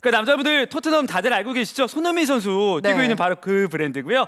그러니까 남자분들 토트넘 다들 알고 계시죠? 손흥민 선수 뛰고 네. 있는 바로 그 브랜드고요.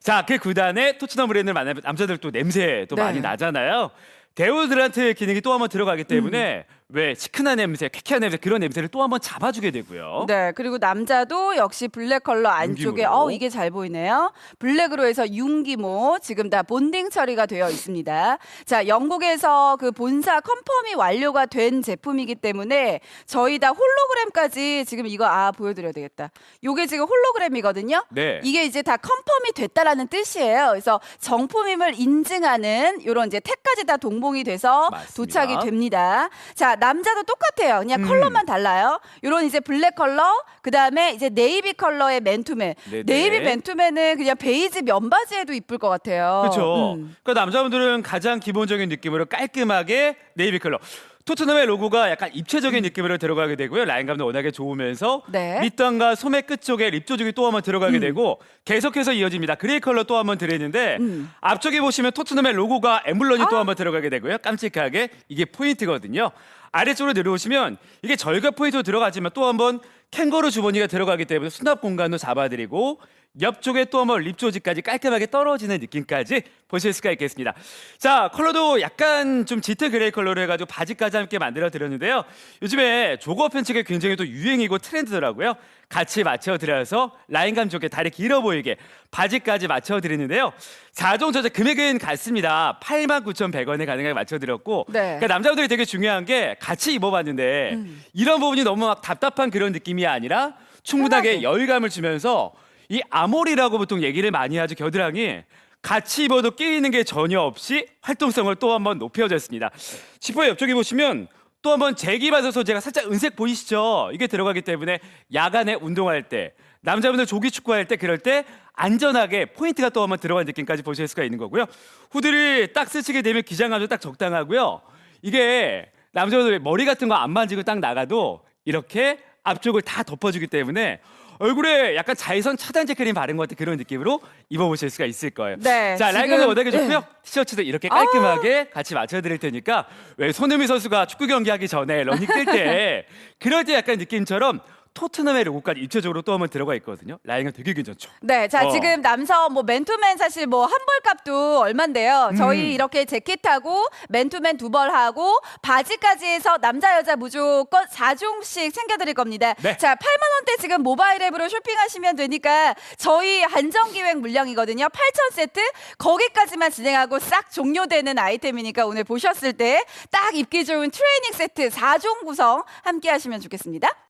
자, 그 구단의 토트넘 브랜드를 만나면 남자들 또 냄새 또 네. 많이 나잖아요. 데오드란트 기능이 또 한번 들어가기 때문에 왜 시큰한 냄새, 쾌쾌한 냄새 그런 냄새를 또 한번 잡아주게 되고요. 네, 그리고 남자도 역시 블랙 컬러 안쪽에 융기모로. 어 이게 잘 보이네요. 블랙으로 해서 융기모 지금 다 본딩 처리가 되어 있습니다. 자, 영국에서 그 본사 컨펌이 완료가 된 제품이기 때문에 저희 다 홀로그램까지 지금 이거 아 보여드려야 되겠다. 요게 지금 홀로그램이거든요. 네. 이게 이제 다 컨펌이 됐다라는 뜻이에요. 그래서 정품임을 인증하는 이런 이제 택까지 다 동봉 이 돼서 맞습니다. 도착이 됩니다. 자, 남자도 똑같아요. 그냥 음. 컬러만 달라요. 이런 이제 블랙 컬러, 그 다음에 이제 네이비 컬러의 맨투맨. 네네. 네이비 맨투맨은 그냥 베이지 면바지에도 이쁠 것 같아요. 그렇죠. 음. 그러니까 남자분들은 가장 기본적인 느낌으로 깔끔하게 네이비 컬러. 토트넘의 로고가 약간 입체적인 느낌으로 들어가게 되고요. 라인감도 워낙에 좋으면서 네. 밑단과 소매 끝 쪽에 립 조직이 또 한번 들어가게 되고 계속해서 이어집니다. 그레이 컬러 또 한번 드리는데 음. 앞쪽에 보시면 토트넘의 로고가 엠블런이 아. 또 한번 들어가게 되고요. 깜찍하게 이게 포인트거든요. 아래쪽으로 내려오시면 이게 절갑 포인트로 들어가지만 또 한번 캥거루 주머니가 들어가기 때문에 수납 공간도 잡아드리고 옆쪽에 또 한번 립 조직까지 깔끔하게 떨어지는 느낌까지 보실 수가 있겠습니다. 자 컬러도 약간 좀 짙은 그레이 컬러로 해가지고 바지까지 함께 만들어 드렸는데요. 요즘에 조거 팬츠가 굉장히 또 유행이고 트렌드더라고요. 같이 맞춰 드려서 라인감 좋게 다리 길어 보이게 바지까지 맞춰 드리는데요. 4종 저자 금액은 같습니다. 89,100원에 가능하게 맞춰 드렸고 네. 그러니까 남자분들이 되게 중요한 게 같이 입어봤는데 음. 이런 부분이 너무 막 답답한 그런 느낌이 아니라 충분하게 여유감을 주면서 이 아몰이라고 보통 얘기를 많이 하죠 겨드랑이 같이 입어도 끼이는 게 전혀 없이 활동성을 또 한번 높여줬습니다. 지퍼 옆쪽에 보시면 또 한번 재기반사 소재가 살짝 은색 보이시죠? 이게 들어가기 때문에 야간에 운동할 때 남자분들 조기 축구할 때 그럴 때 안전하게 포인트가 또 한번 들어간 느낌까지 보실 수가 있는 거고요. 후드를 딱 쓰시게 되면 기장감도 딱 적당하고요. 이게 남자분들 머리 같은 거 안 만지고 딱 나가도 이렇게 앞쪽을 다 덮어주기 때문에 얼굴에 약간 자외선 차단제 크림 바른 것 같은 그런 느낌으로 입어보실 수가 있을 거예요. 네, 자, 라이감도 지금- 워낙에 좋고요. 네. 티셔츠도 이렇게 깔끔하게 같이 맞춰드릴 테니까 왜 손흥민 선수가 축구 경기하기 전에 러닝 뛸 때 그럴 때 약간 느낌처럼 토트넘의 로고까지 입체적으로 또 한번 들어가 있거든요. 라인감 되게 괜찮죠. 네, 자 어. 지금 남성 뭐 맨투맨 사실 뭐 한 벌값도 얼만데요. 저희 음. 이렇게 재킷하고 맨투맨 두 벌 하고 바지까지 해서 남자 여자 무조건 4종씩 챙겨드릴 겁니다. 네. 자, 8만 원대 지금 모바일 앱으로 쇼핑하시면 되니까 저희 한정 기획 물량이거든요. 8천 세트 거기까지만 진행하고 싹 종료되는 아이템이니까 오늘 보셨을 때 딱 입기 좋은 트레이닝 세트 4종 구성 함께 하시면 좋겠습니다.